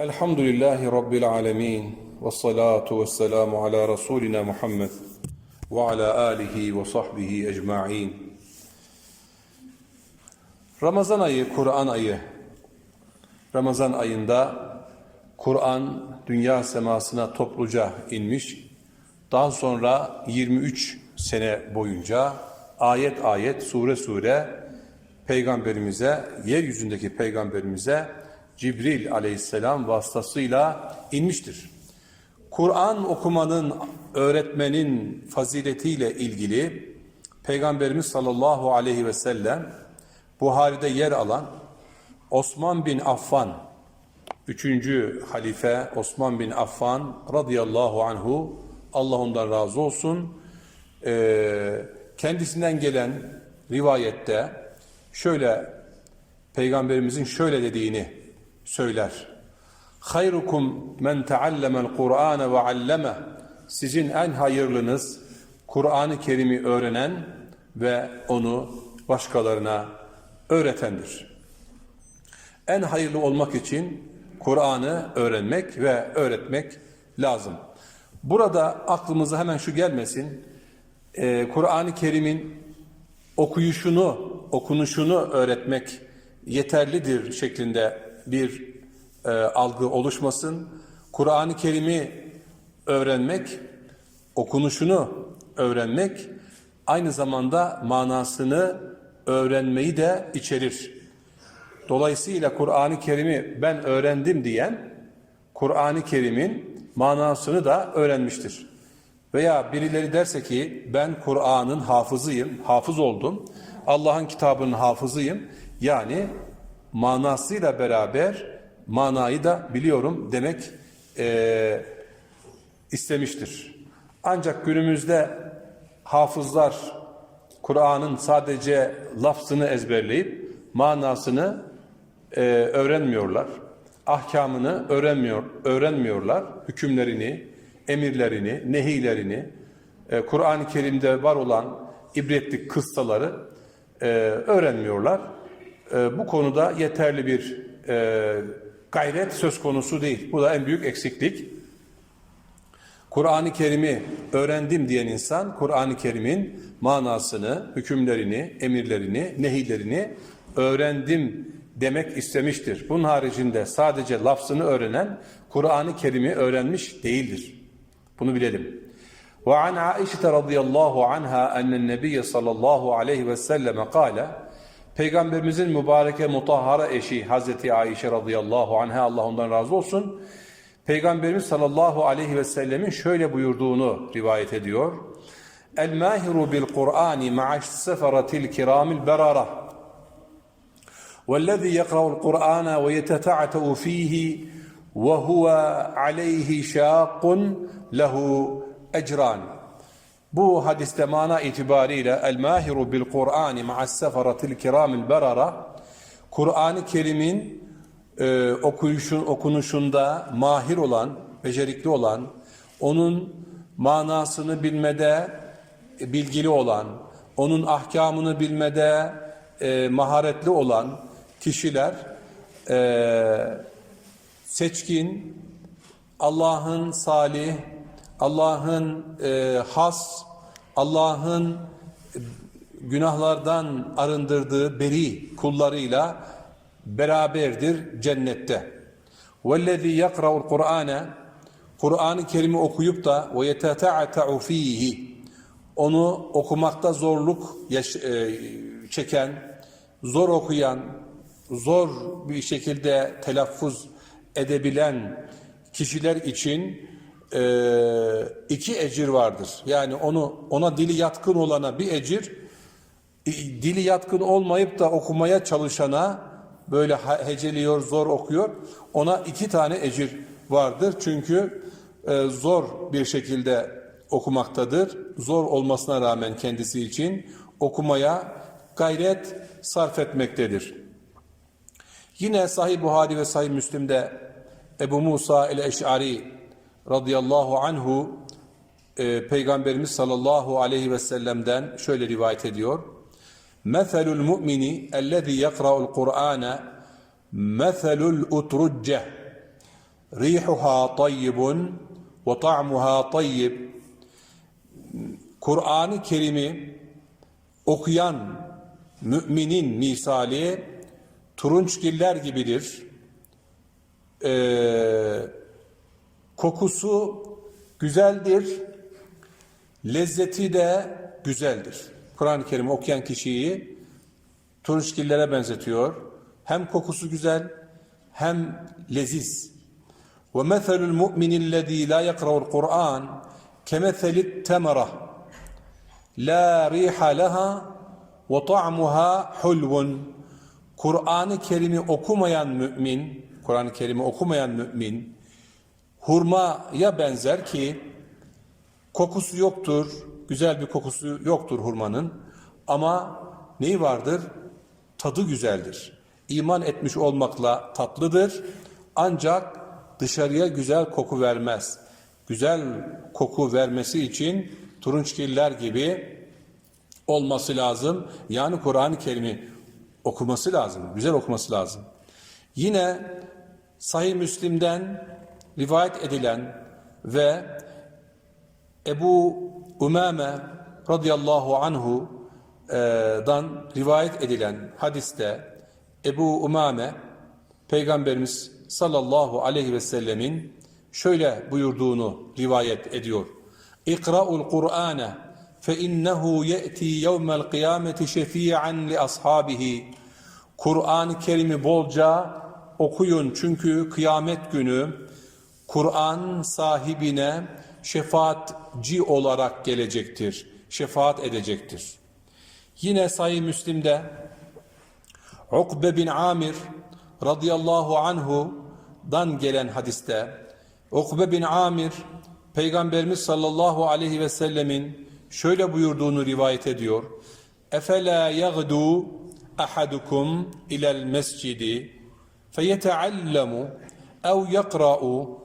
Elhamdülillahi Rabbil alemin. Ve salatu ve selamu ala Resulina Muhammed ve ala alihi ve sahbihi ecma'in. Ramazan ayı, Kur'an ayı. Ramazan ayında Kur'an dünya semasına topluca inmiş. Daha sonra 23 sene boyunca ayet ayet, sure sure peygamberimize, yeryüzündeki peygamberimize Cibril aleyhisselam vasıtasıyla inmiştir. Kur'an okumanın, öğretmenin faziletiyle ilgili Peygamberimiz sallallahu aleyhi ve sellem Buhari'de yer alan Osman bin Affan, üçüncü halife Osman bin Affan radıyallahu anhu, Allah ondan razı olsun, ee, kendisinden gelen rivayette şöyle Peygamberimizin şöyle dediğini söyler. Hayrukum men teallemel Kur'ane ve alleme. Sizin en hayırlınız Kur'an-ı Kerim'i öğrenen ve onu başkalarına öğretendir. En hayırlı olmak için Kur'an'ı öğrenmek ve öğretmek lazım. Burada aklımıza hemen şu gelmesin. Ee, Kur'an-ı Kerim'in okuyuşunu, okunuşunu öğretmek yeterlidir şeklinde bir e, algı oluşmasın. Kur'an-ı Kerim'i öğrenmek, okunuşunu öğrenmek aynı zamanda manasını öğrenmeyi de içerir. Dolayısıyla Kur'an-ı Kerim'i ben öğrendim diyen Kur'an-ı Kerim'in manasını da öğrenmiştir. Veya birileri derse ki ben Kur'an'ın hafızıyım, hafız oldum. Allah'ın kitabının hafızıyım. Yani manasıyla beraber manayı da biliyorum demek e, istemiştir. Ancak günümüzde hafızlar Kur'an'ın sadece lafzını ezberleyip manasını e, öğrenmiyorlar. Ahkamını öğrenmiyor, öğrenmiyorlar. Hükümlerini, emirlerini, nehilerini, e, Kur'an-ı Kerim'de var olan ibretlik kıssaları e, öğrenmiyorlar. E, bu konuda yeterli bir e, gayret söz konusu değil. Bu da en büyük eksiklik. Kur'an-ı Kerim'i öğrendim diyen insan, Kur'an-ı Kerim'in manasını, hükümlerini, emirlerini, nehilerini öğrendim demek istemiştir. Bunun haricinde sadece lafzını öğrenen, Kur'an-ı Kerim'i öğrenmiş değildir. Bunu bilelim. Ve an Aişe radıyallahu anha ennen nebiyye sallallahu aleyhi ve selleme kâle Peygamberimizin mübareke mutahhara eşi Hazreti Ayşe radıyallahu anha Allah ondan razı olsun. Peygamberimiz sallallahu aleyhi ve sellemin şöyle buyurduğunu rivayet ediyor. El mahiru bil Kur'ani ma'aş seferatil kiramil berara. Vellezî yekra'ul Kur'ana ve yeteta'te'u fihi ve huve aleyhi şâkun lehu ecran bu hadiste mana itibariyle el mahiru bil Kur'ani ma'as seferatil kiramil berara Kur'an-ı Kerim'in e, okuyuşun, okunuşunda mahir olan, becerikli olan, onun manasını bilmede e, bilgili olan, onun ahkamını bilmede e, maharetli olan kişiler e, seçkin, Allah'ın salih, Allah'ın e, has, Allah'ın günahlardan arındırdığı beri kullarıyla beraberdir cennette. وَالَّذ۪ي يَقْرَوُ الْقُرْآنَ Kur'an-ı Kerim'i okuyup da وَيَتَتَعَتَعُ ف۪يهِ Onu okumakta zorluk yaş- e, çeken, zor okuyan, zor bir şekilde telaffuz edebilen kişiler için e, iki ecir vardır. Yani onu ona dili yatkın olana bir ecir, dili yatkın olmayıp da okumaya çalışana böyle heceliyor, zor okuyor. Ona iki tane ecir vardır. Çünkü e, zor bir şekilde okumaktadır. Zor olmasına rağmen kendisi için okumaya gayret sarf etmektedir. Yine Sahih Buhari ve Sahih Müslim'de Ebu Musa el-Eş'ari radıyallahu anhu e, Peygamberimiz sallallahu aleyhi ve sellem'den şöyle rivayet ediyor. Mu'mini ellezî yekra'ul Kur'âne methelul utrucce rihuha tayyibun ve ta'muha tayyib. Kur'an-ı Kerim'i okuyan müminin misali turunçgiller gibidir. Ee, kokusu güzeldir, lezzeti de güzeldir. Kur'an-ı Kerim okuyan kişiyi turunçgillere benzetiyor. Hem kokusu güzel hem leziz. Ve meselul mu'minillezî la yekra'ul Kur'an kemeselit temera la riha leha ve ta'muha hulvun. Kur'an-ı Kerim'i okumayan mümin, Kur'an-ı Kerim'i okumayan mümin hurmaya benzer ki kokusu yoktur, güzel bir kokusu yoktur hurmanın ama neyi vardır? Tadı güzeldir. İman etmiş olmakla tatlıdır ancak dışarıya güzel koku vermez. Güzel koku vermesi için turunçgiller gibi olması lazım. Yani Kur'an-ı Kerim'i okuması lazım, güzel okuması lazım. Yine Sahih Müslim'den rivayet edilen ve Ebu Umame radıyallahu anhu'dan rivayet edilen hadiste Ebu Umame Peygamberimiz sallallahu aleyhi ve sellemin şöyle buyurduğunu rivayet ediyor. İkra'ul Kur'ane fe innehu ye'ti yevmel kıyameti şefi'an li ashabihi. Kur'an-ı Kerim'i bolca okuyun çünkü kıyamet günü Kur'an sahibine şefaatçi olarak gelecektir. Şefaat edecektir. Yine Sahih Müslim'de Ukbe bin Amir radıyallahu anhu'dan gelen hadiste Ukbe bin Amir Peygamberimiz sallallahu aleyhi ve sellemin şöyle buyurduğunu rivayet ediyor. Efela yagdu ahadukum ilel mescidi feyeteallemu ev yakra'u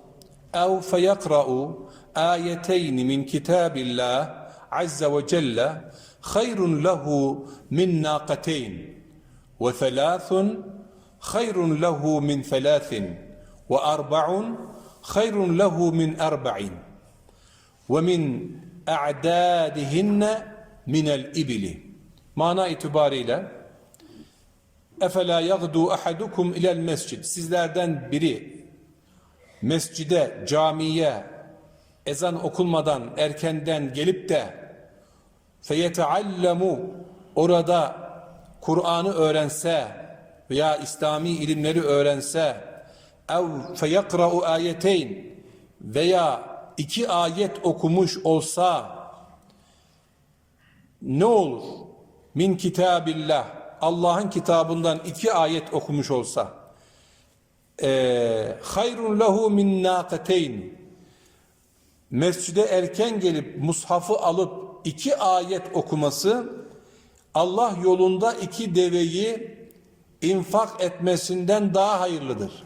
min kitabillah azze ve celle hayrun lehu min naqateyn ve thalathun hayrun lehu min thalathin ve arba'un hayrun lehu min arba'in ve min a'dadihinne minel ibili. Mana itibariyle Efela yagdu ahadukum ilel mescid. Sizlerden biri mescide, camiye ezan okunmadan erkenden gelip de feyeteallemu orada Kur'an'ı öğrense veya İslami ilimleri öğrense ev feyakra'u ayeteyn veya iki ayet okumuş olsa ne olur? Min kitabillah Allah'ın kitabından iki ayet okumuş olsa hayrun lehu min naqateyn mescide erken gelip mushafı alıp iki ayet okuması Allah yolunda iki deveyi infak etmesinden daha hayırlıdır.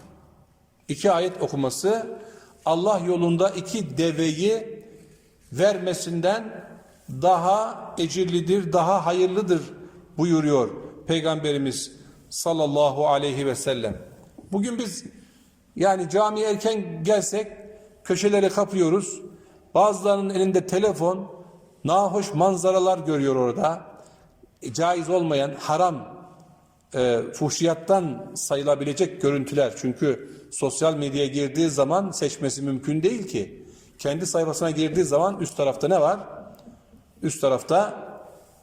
İki ayet okuması Allah yolunda iki deveyi vermesinden daha ecirlidir, daha hayırlıdır buyuruyor Peygamberimiz sallallahu aleyhi ve sellem. Bugün biz yani camiye erken gelsek köşeleri kapıyoruz. Bazılarının elinde telefon, nahoş manzaralar görüyor orada. E, caiz olmayan haram e, fuhşiyattan sayılabilecek görüntüler. Çünkü sosyal medyaya girdiği zaman seçmesi mümkün değil ki. Kendi sayfasına girdiği zaman üst tarafta ne var? Üst tarafta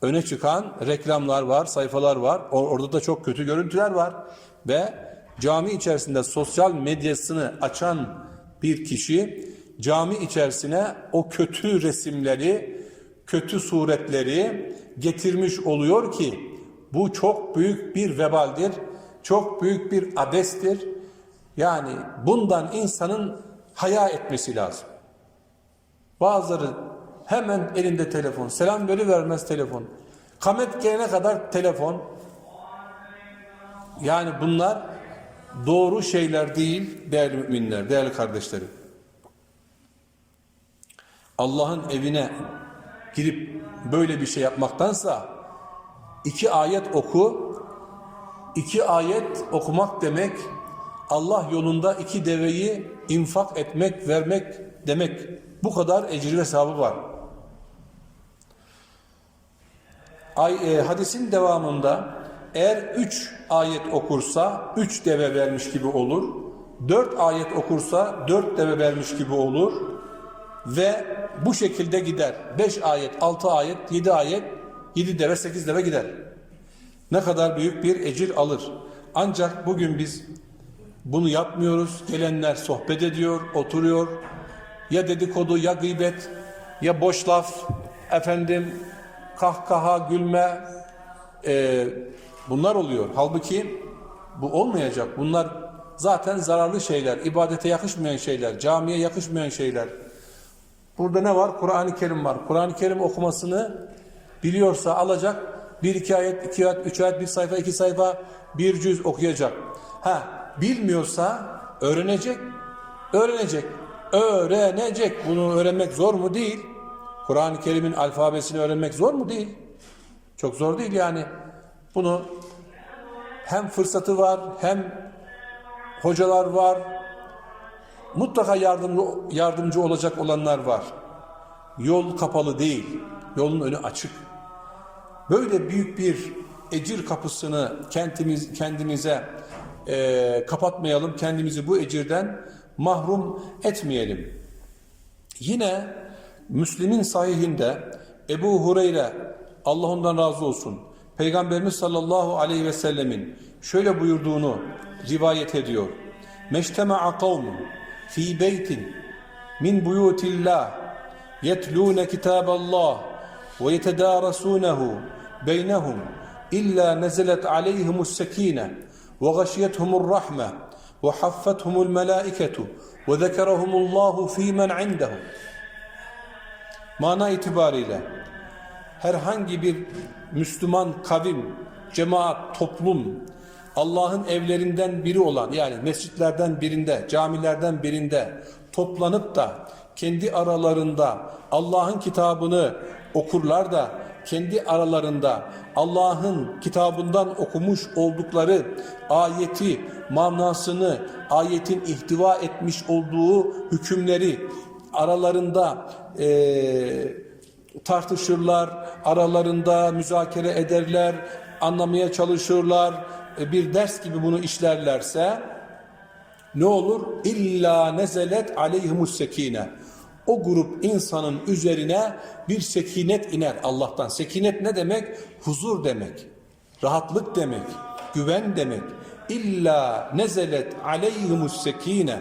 öne çıkan reklamlar var, sayfalar var. Or- Orada da çok kötü görüntüler var. Ve cami içerisinde sosyal medyasını açan bir kişi cami içerisine o kötü resimleri, kötü suretleri getirmiş oluyor ki bu çok büyük bir vebaldir. Çok büyük bir abestir. Yani bundan insanın haya etmesi lazım. Bazıları hemen elinde telefon. Selam böyle vermez telefon. Kamet gelene kadar telefon. Yani bunlar doğru şeyler değil değerli müminler, değerli kardeşlerim. Allah'ın evine girip böyle bir şey yapmaktansa iki ayet oku. iki ayet okumak demek Allah yolunda iki deveyi infak etmek, vermek demek. Bu kadar ecri ve sevabı var. Ay, e, hadisin devamında eğer üç ayet okursa üç deve vermiş gibi olur. Dört ayet okursa dört deve vermiş gibi olur. Ve bu şekilde gider. Beş ayet, altı ayet, yedi ayet, yedi deve, sekiz deve gider. Ne kadar büyük bir ecir alır. Ancak bugün biz bunu yapmıyoruz. Gelenler sohbet ediyor, oturuyor. Ya dedikodu, ya gıybet, ya boş laf, efendim kahkaha, gülme, e, bunlar oluyor. Halbuki bu olmayacak. Bunlar zaten zararlı şeyler, ibadete yakışmayan şeyler, camiye yakışmayan şeyler. Burada ne var? Kur'an-ı Kerim var. Kur'an-ı Kerim okumasını biliyorsa alacak. Bir iki ayet, iki ayet, üç ayet, bir sayfa, iki sayfa, bir cüz okuyacak. Ha, bilmiyorsa öğrenecek. Öğrenecek. Öğrenecek. Bunu öğrenmek zor mu? Değil. Kur'an-ı Kerim'in alfabesini öğrenmek zor mu? Değil. Çok zor değil yani. Bunu hem fırsatı var, hem hocalar var, mutlaka yardımcı, yardımcı olacak olanlar var. Yol kapalı değil, yolun önü açık. Böyle büyük bir ecir kapısını kendimiz, kendimize e, kapatmayalım, kendimizi bu ecirden mahrum etmeyelim. Yine Müslim'in sahihinde Ebu Hureyre, Allah ondan razı olsun, Peygamberimiz sallallahu aleyhi ve sellemin şöyle buyurduğunu rivayet ediyor. Meçtema'a kavmun fi beytin min buyutillah yetlûne kitaballah ve yetedârasûnehu beynehum illa nezelet aleyhimus sekine ve gashiyethumur rahme ve haffethumul melâiketu ve zekerahumullahu fîmen indehum Mana itibariyle herhangi bir Müslüman kavim, cemaat, toplum Allah'ın evlerinden biri olan yani mescitlerden birinde, camilerden birinde toplanıp da kendi aralarında Allah'ın kitabını okurlar da kendi aralarında Allah'ın kitabından okumuş oldukları ayeti, manasını, ayetin ihtiva etmiş olduğu hükümleri aralarında eee tartışırlar, aralarında müzakere ederler, anlamaya çalışırlar, e, bir ders gibi bunu işlerlerse ne olur? İlla nezelet aleyhimus sekine. O grup insanın üzerine bir sekinet iner Allah'tan. Sekinet ne demek? Huzur demek. Rahatlık demek. Güven demek. İlla nezelet aleyhimus sekine.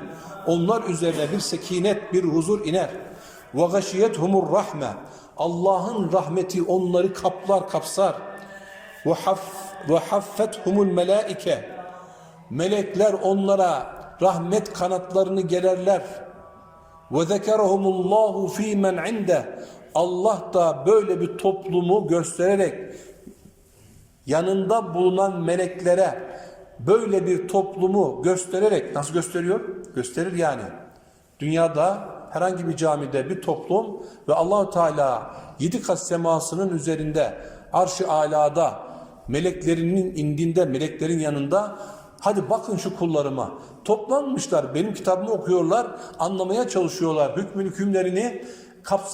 Onlar üzerine bir sekinet, bir huzur iner. Ve gashiyethumur rahme. Allah'ın rahmeti onları kaplar, kapsar. Ve haf ve haffethumul melaike. Melekler onlara rahmet kanatlarını gererler. Ve zekerahumullahu fi men inde. Allah da böyle bir toplumu göstererek yanında bulunan meleklere böyle bir toplumu göstererek nasıl gösteriyor? Gösterir yani. Dünyada herhangi bir camide bir toplum ve Allahu Teala yedi kat semasının üzerinde arş-ı alada meleklerinin indinde meleklerin yanında hadi bakın şu kullarıma. Toplanmışlar benim kitabımı okuyorlar anlamaya çalışıyorlar hükmün hükümlerini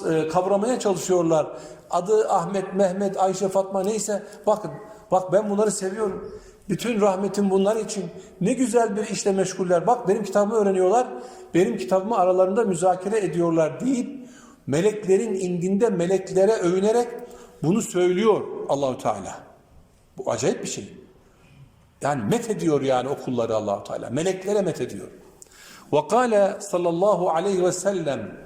e, kavramaya çalışıyorlar. Adı Ahmet Mehmet Ayşe Fatma neyse bakın bak ben bunları seviyorum bütün rahmetim bunlar için. Ne güzel bir işle meşguller. Bak benim kitabımı öğreniyorlar. Benim kitabımı aralarında müzakere ediyorlar deyip meleklerin indinde meleklere övünerek bunu söylüyor Allahu Teala. Bu acayip bir şey. Yani met ediyor yani o kulları Teala. Meleklere met ediyor. Ve kâle sallallahu aleyhi ve sellem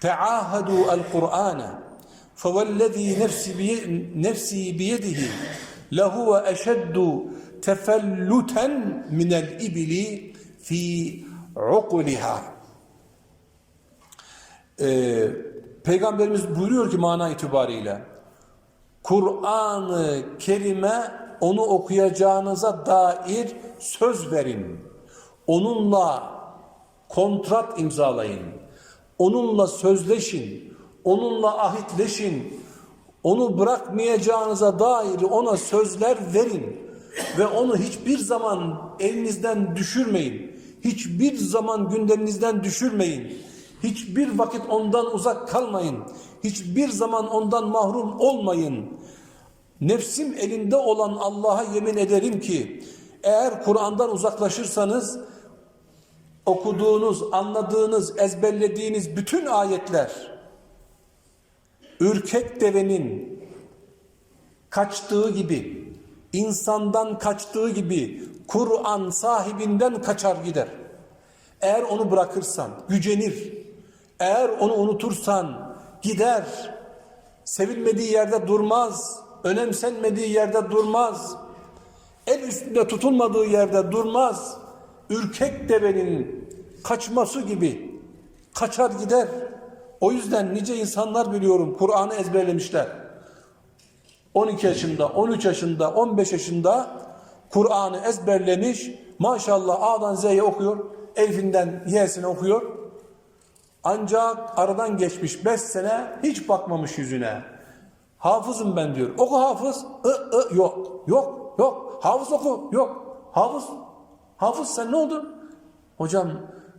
teahadu el Kur'ane fevellezî nefsi biyedihi lehuve eşeddu tefelluten minel ibili fi uquliha. Ee, Peygamberimiz buyuruyor ki mana itibariyle Kur'an-ı Kerim'e onu okuyacağınıza dair söz verin. Onunla kontrat imzalayın. Onunla sözleşin. Onunla ahitleşin. Onu bırakmayacağınıza dair ona sözler verin. Ve onu hiçbir zaman elinizden düşürmeyin. Hiçbir zaman gündeminizden düşürmeyin. Hiçbir vakit ondan uzak kalmayın. Hiçbir zaman ondan mahrum olmayın. Nefsim elinde olan Allah'a yemin ederim ki eğer Kur'an'dan uzaklaşırsanız okuduğunuz, anladığınız, ezberlediğiniz bütün ayetler ürkek devenin kaçtığı gibi, insandan kaçtığı gibi Kur'an sahibinden kaçar gider. Eğer onu bırakırsan gücenir. Eğer onu unutursan gider. Sevilmediği yerde durmaz. Önemsenmediği yerde durmaz. El üstünde tutulmadığı yerde durmaz. Ürkek devenin kaçması gibi kaçar gider. O yüzden nice insanlar biliyorum Kur'an'ı ezberlemişler. 12 yaşında, 13 yaşında, 15 yaşında Kur'an'ı ezberlemiş. Maşallah A'dan Z'ye okuyor. Elfinden Y'sine okuyor. Ancak aradan geçmiş 5 sene hiç bakmamış yüzüne. Hafızım ben diyor. Oku hafız. I, I, yok. Yok. Yok. Hafız oku. Yok. Hafız. Hafız sen ne oldun? Hocam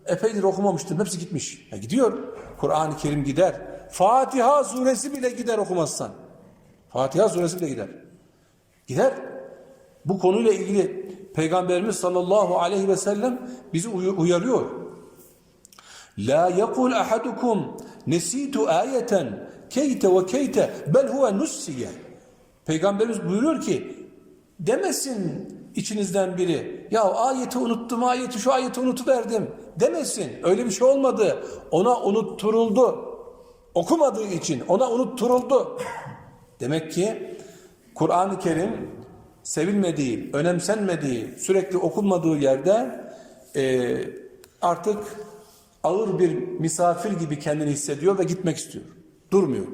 epeydir okumamıştım. Hepsi gitmiş. Ya gidiyor. Kur'an-ı Kerim gider. Fatiha suresi bile gider okumazsan. Fatiha suresi bile gider. Gider. Bu konuyla ilgili Peygamberimiz sallallahu aleyhi ve sellem bizi uy- uyarıyor. La yekul ahadukum nesitu ayeten keyte ve keyte bel huve nussiye. Peygamberimiz buyuruyor ki demesin içinizden biri ya ayeti unuttum ayeti şu ayeti unutuverdim demesin. Öyle bir şey olmadı. Ona unutturuldu. Okumadığı için ona unutturuldu. Demek ki Kur'an-ı Kerim sevilmediği, önemsenmediği, sürekli okunmadığı yerde e, artık ağır bir misafir gibi kendini hissediyor ve gitmek istiyor. Durmuyor.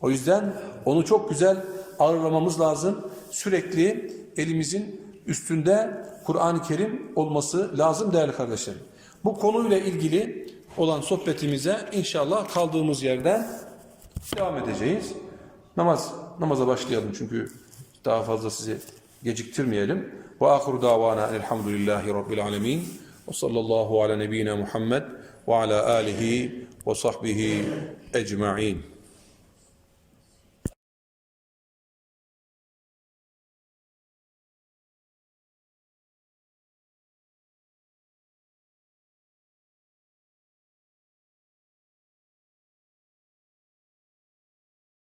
O yüzden onu çok güzel ağırlamamız lazım. Sürekli elimizin üstünde Kur'an-ı Kerim olması lazım değerli kardeşlerim. Bu konuyla ilgili olan sohbetimize inşallah kaldığımız yerden devam edeceğiz. Namaz namaza başlayalım çünkü daha fazla sizi geciktirmeyelim. Ve ahiru davana elhamdülillahi rabbil alemin. Ve sallallahu ala nebiyyina Muhammed ve ala alihi ve sahbihi ecma'in.